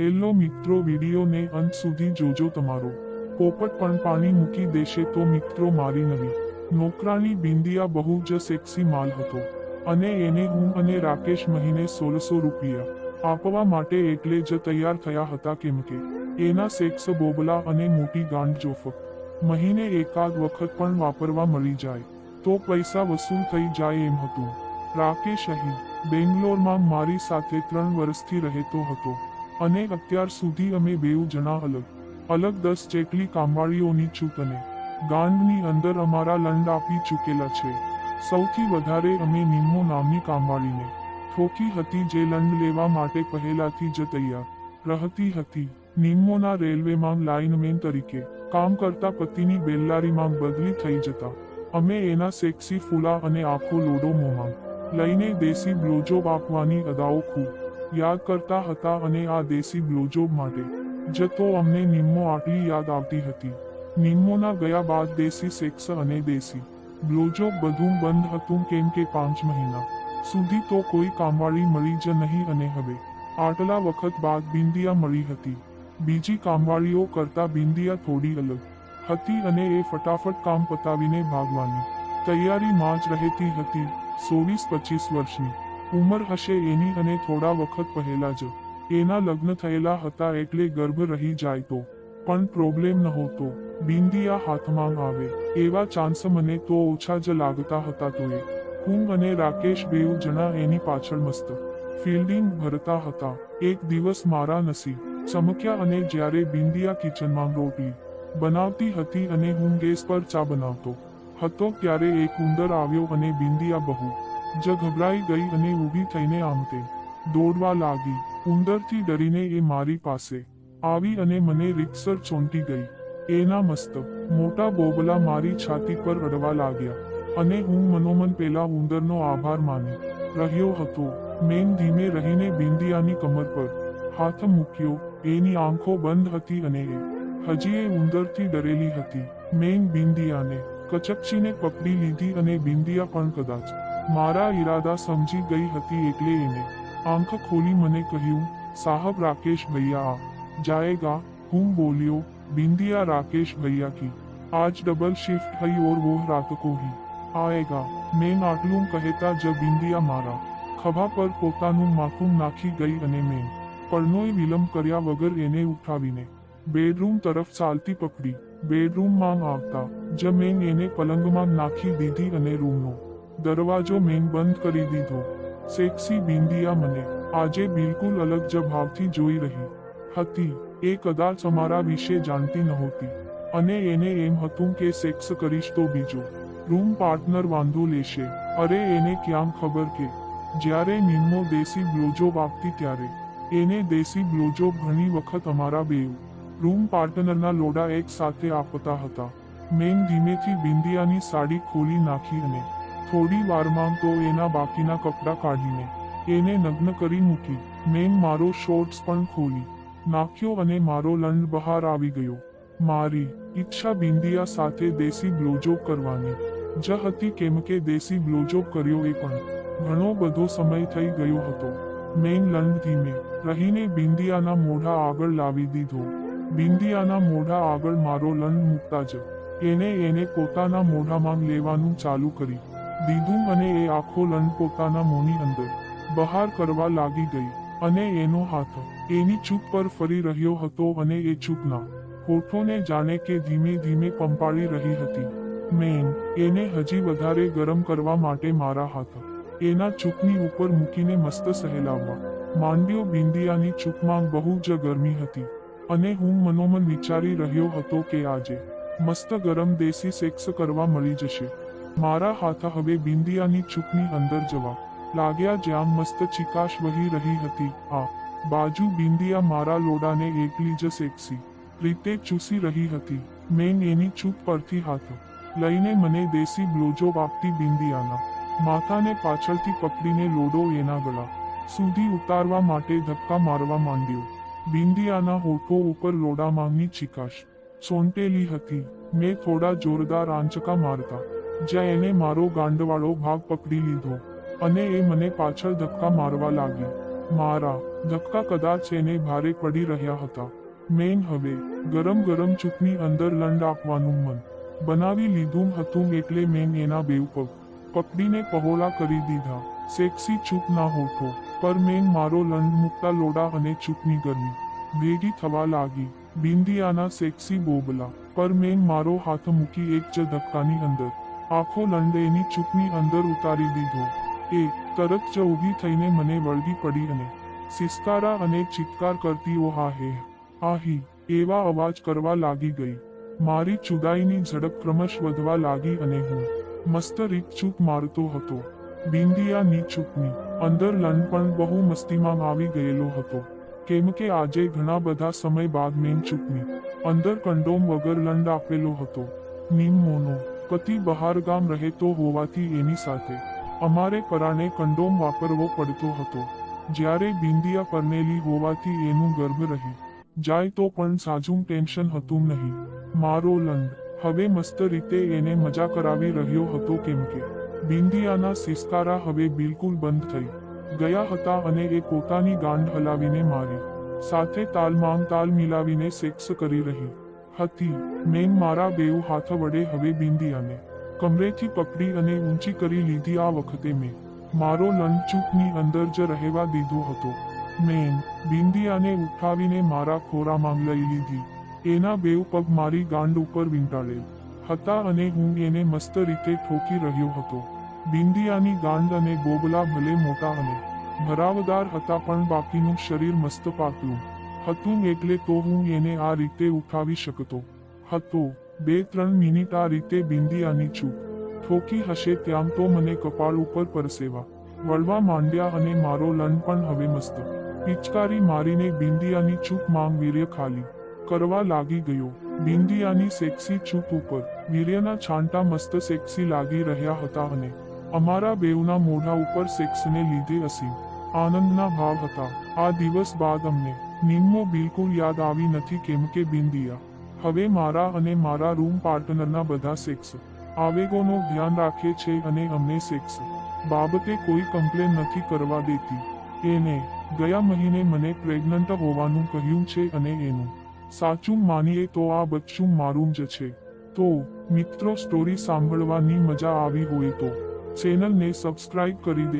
Hello મિત્રો વિડીયોને અંત સુધી જોજો તમારો. પોપટ પણ પાણી મૂકી દેશે તો મિત્રો મારી નવી. નોકરાની બિંદિયા બહુ જ સેક્સી માલ હતો. અને એને હું અને રાકેશ મહિને સોળસો રૂપિયા આપવા માટે એટલે જ તૈયાર થયા હતા કેમ કે એના સેક્સ બોબલા અને મોટી ગાંઠ જોફક. મહિને એકાદ વખત પણ વાપરવા મળી જાય, તો પૈસા વસૂલ થઈ જાય એમ હતું. રાકેશ અહીં બેંગ્લોરમાં મારી સાથે ત્રણ વર્ષથી રહેતો હતો. અને અત્યાર સુધી અમે બેઉ જણા અલગ અલગ દસ જેટલી કામવાળીઓની છૂટ અને ગાંધની અંદર અમારા લંડ આપી ચૂકેલા છે. સૌથી વધારે અમે નિમ્મો નામની કામવાળીને ઠોકી હતી જે લંડ લેવા માટે પહેલાથી જ તૈયાર, રહતી હતી. નિમ્મોના રેલવેમાં લાઇનમેન તરીકે, કામ કરતા પતિની બેલ્લારીમાં બદલી થઈ જતા, અમે એના સેક્સી ફૂલા અને આખો લોડો મોમાં, લઈને દેશી બ્લોજોબ આપવાની અદાઓ ખૂબ યાદ કરતા હતા અને આ દેશી બ્લોજોબ માટે. જતો અમને નિમ્મો આટલી યાદ આવતી હતી. નિમ્મોના ગયા બાદ દેશી સેક્સ અને દેશી બ્લોજોબ બધું બંધ હતું કેમ કે પાંચ મહિના સુધી તો કોઈ કામવાળી મળી જ નહીં અને હવે આટલા વખત બાદ બિંદિયા મળી હતી. બીજી કામવાળીઓ કરતા બિંદિયા થોડી અલગ હતી અને એ ફટાફટ કામ પતાવીને ભાગવાની તૈયારીમાં જ રહેતી હતી. ચોવીસ પચીસ વર્ષની ઉંમર હશે એની અને થોડા વખત પહેલા જ. એના લગ્ન થયેલા હતા એટલે ગર્ભ રહી જાય તો. પણ પ્રોબ્લેમ નહોતો. બિંદિયા હાથમાં આવે. એવા ચાન્સ મને તો ઓછા જ લાગતા હતા તોય હું અને રાકેશ બેઉ જણા એની પાછળ મસ્ત. ફિલ્ડિંગ ભરતા હતા. એક દિવસ મારા નસીબ. ચમક્યા અને જ્યારે બિંદિયા કિચનમાં રોટલી બનાવતી હતી અને હું ગેસ પર ચા બનાવતો હતો. ત્યારે એક ઉંદર આવ્યો અને બિંદિયા બહુ જ ગભરાઈ ગઈ અને ઊભી થઈને આમતે દોડવા લાગી. ઉંદરથી ડરીને એ મારી પાસે આવી અને મને રીતસર ચોંટી ગઈ. એના મસ્ત, મોટા બોબલા મારી છાતી પર અડવા લાગ્યા અને હું મનોમન પેલા ઉંદરનો આભાર માની રહ્યો હતો. મેં ધીમે રહીને બિંદિયાની કમર પર હાથ મૂક્યો. એની આંખો બંધ હતી અને એ હજી એ ઉંદરથી ડરેલી હતી. મેં બિંદિયાને કચકચીને પકડી લીધી અને બિંદિયા પણ કદાચ मारा इरादा समझी गई हती एकले इने आँख खोली मने कहू साहब राकेश भैया जाएगा हूँ बोलियो बिंदिया राकेश भैया की आज डबल शिफ्ट है और वो रात को ही आएगा मैं नाटलूम कहता जब बिंदिया मारा खबा पर पोता नु माखूम नाखी गई अने में परनोई विलम्ब करया वगर एने उठा ने बेडरूम तरफ़ चालती पकड़ी बेडरूम मांग आगता जब मैं एने पलंग मांग नाखी दीदी अने रूम नो દરવાજો મેં બંધ કરી દીધો. સેક્સી બિંદિયા મને આજે બિલકુલ અલગ જ ભાવથી જોઈ રહી હતી. એ કદાચ અમારા વિશે જાણતી નહોતી. અને એને એમ હતું કે સેક્સ કરીશ તો બીજો રૂમ પાર્ટનર વાંધો લેશે. અરે એને ક્યાં ખબર કે જ્યારે નિમ્મો દેશી બ્લોજોબ આપતી ત્યારે એને દેશી બ્લોજોબ ઘણી વખત અમારા બેઉ રૂમ પાર્ટનરના લોડા એક સાથે આપતા હતા. મેં ધીમેથી બિંદિયાની સાડી ખોલી નાખી અને થોડી વારમાં તો એના બાકીના કપડાં કાઢીને એને નગ્ન કરી મૂકી. મેં મારો શોર્ટ્સ પણ ખોલી. નાખ્યો અને મારો લંડ બહાર આવી ગયો. મારી ઈચ્છા બિંદિયા સાથે દેશી બ્લોજોબ કરવાની. જ હતી કેમ કે દેશી બ્લોજોબ કર્યો એ પણ. ઘણો બધો સમય થઈ ગયો હતો. મેં લંડ ધીમે રહીને બિંદિયાના મોઢા આગળ લાવી દીધો. બિંદિયાના મોઢા આગળ મારો લંડ મૂકતા જ. એને એને પોતાના મોઢામાં લેવાનું ચાલુ કરી દીધું અને એ આખો લંડ પોતાના મોંની અંદર બહાર કરવા લાગી ગઈ અને એનો હાથ એની ચૂપ પર ફરી રહ્યો હતો અને એ ચૂપના હોઠોને જાણે કે ધીમે ધીમે પંપાળી રહી હતી. મેન એને હજી વધારે ગરમ કરવા માટે મારા હાથ એના ચૂપની ઉપર મૂકીને મસ્ત સહેલાવવા માંડ્યો બિંદિયાની ચૂપમાં બહુ જ ગરમી હતી અને હું મનોમન વિચારી રહ્યો હતો કે આજે મસ્ત ગરમ દેશી સેક્સ કરવા મળી જશે. મારા હાથ હવે બિંદિયાની ચૂપની અંદર જવા. લાગ્યા જ્યાં મસ્ત ચિકાશ વહી રહી હતી. આ બાજુ બિંદિયા મારા લોડાને એકલી જ સેક્સી રીતે ચૂસી રહી હતી. મેં એની ચૂપ પરથી હાથ લઈને મને દેશી બ્લોજો વાપતી બિંદિયાના માથાને પાછળથી પકડીને લોડો એના ગળા સુધી ઉતારવા માટે ધક્કા મારવા માંડ્યો. બિંદિયાના હોઠો ઉપર લોડામાંની ચિકાશ સોંટેલી હતી. મેં થોડા જોરદાર આંચકા મારતા જ્યાં એને મારો ગાંડવાળો ભાગ પકડી લીધો અને એ મને પાછળ ધક્કા મારવા લાગી. મારા ધક્કા કદાચ એને ભારે પડી રહ્યા હતા. મેન હવે ગરમ ગરમ ચૂપની અંદર લંડ આપવાનું મન બનાવી લીધું હતું એટલે મેન એના બેવ પગ પકડીને પહોળા કરી દીધા. સેક્સી ચૂપ ના હોઠો પર મેન મારો લંડ મૂકતા લોડા અને ચૂપની ગરમી ભેગી થવા લાગી. બિંદિયાના સેક્સી બોબલા પર મેન મારો હાથ મૂકી એક જ ધક્કાની અંદર આખો લંડ એની ચૂપની અંદર ઉતારી દીધો. એ તરત જ ઊભી થઈને મને વળગી પડી અને સિસ્કારા અને ચિત્કાર કરતી ઓ હા હે, આહી, એવા અવાજ કરવા લાગી ગઈ. મારી ચુદાઈની ઝડપ ક્રમશ વધવા લાગી અને હું મસ્ત રીત ચૂપ મારતો હતો. બિંદિયાની ચૂકની અંદર લંડ પણ બહુ મસ્તીમાં આવી ગયેલો હતો. કેમ કે આજે ઘણા બધા સમય બાદ મેન ચૂકની અંદર કંડોમ વગર લંડ આપેલો હતો. નિમ્મોનો પતિ બહાર ગામ રહેતો હોવાથી એની સાથે. અમારે પરાણે કંડોમ વાપરવો પડતો હતો. જ્યારે બિંદિયા પરનેલી હોવાથી એનું ગર્ભ રહી. જાય તો પણ સાજું ટેન્શન હતું નહીં. મારો લંડ હવે મસ્ત રીતે એને મજા કરાવી રહ્યો હતો કેમ કે. બિંદિયાના સિસકારા હવે બિલકુલ બંધ થઈ. ગયા હતા અને એ પોતાની ગાંડ હલાવીને મારી. સાથે તાલમાં તાલ મિલાવીને સેક્સ કરી રહી. હતી મેં મારા બેઉ હાથ વડે હવે બિંદિયાને કમરેથી પકડી અને ઊંચી કરી લીધી આ વખતે મેં. મારો લંચૂકની અંદર જ રહેવા દીધો હતો. મેં બિંદિયાને ઉઠાવીને મારા ખોરામાં લઈ લીધી. એના બેઉ પગ મારી ગાંડ ઉપર વીંટાળેલ હતા અને હું એને મસ્ત રીતે ઠોકી રહ્યો હતો. બિંદિયાની ગાંડ અને ગોબલા ભલે મોટા અને ભરાવદાર હતા પણ બાકીનું શરીર મસ્ત પાતળું હતું એટલે તો હું એને આ રીતે ઉઠાવી શકતો હતો. બે, ત્રણ મિનિટ આ રીતે બિંદિયાની ચૂપ ઠોકી હશે ત્યાં તો મને કપાળ ઉપર પરસેવા. વળવા માંડ્યા અને મારો લન પણ હવે મસ્ત. પિચકારી મારીને બિંદિયાની ચૂપ માંગ વીર્ય ખાલી. કરવા લાગી ગયો. બિંદિયાની સેક્સી ચૂપ ઉપર. વીર્યના છાંટા મસ્ત સેક્સી લાગી રહ્યા હતા અને અમારા બેઉના મોઢા ઉપર સેક્સને લીધે અસીમ આનંદના ભાવ હતા. આ દિવસ બાદ અમને નિમ્મો બિલકુલ યાદ આવી નથી કેમ કે બિંદિયા. હવે મારા અને મારા રૂમ પાર્ટનરના બધા સેક્સ. આવેગોનો ધ્યાન રાખે છે અને અમને સેક્સ. બાબતે કોઈ કમ્પ્લેન નથી કરવા દેતી. એને, ગયા મહિને મને પ્રેગ્નન્ટ હોવાનું કહ્યું છે અને એનું. સાચું માનીએ તો આ બચ્ચું મારું જ છે. તો, મિત્રો સ્ટોરી સાંભળવાની મજા આવી હોય તો. ચેનલને સબસ્ક્રાઇબ કરી દે.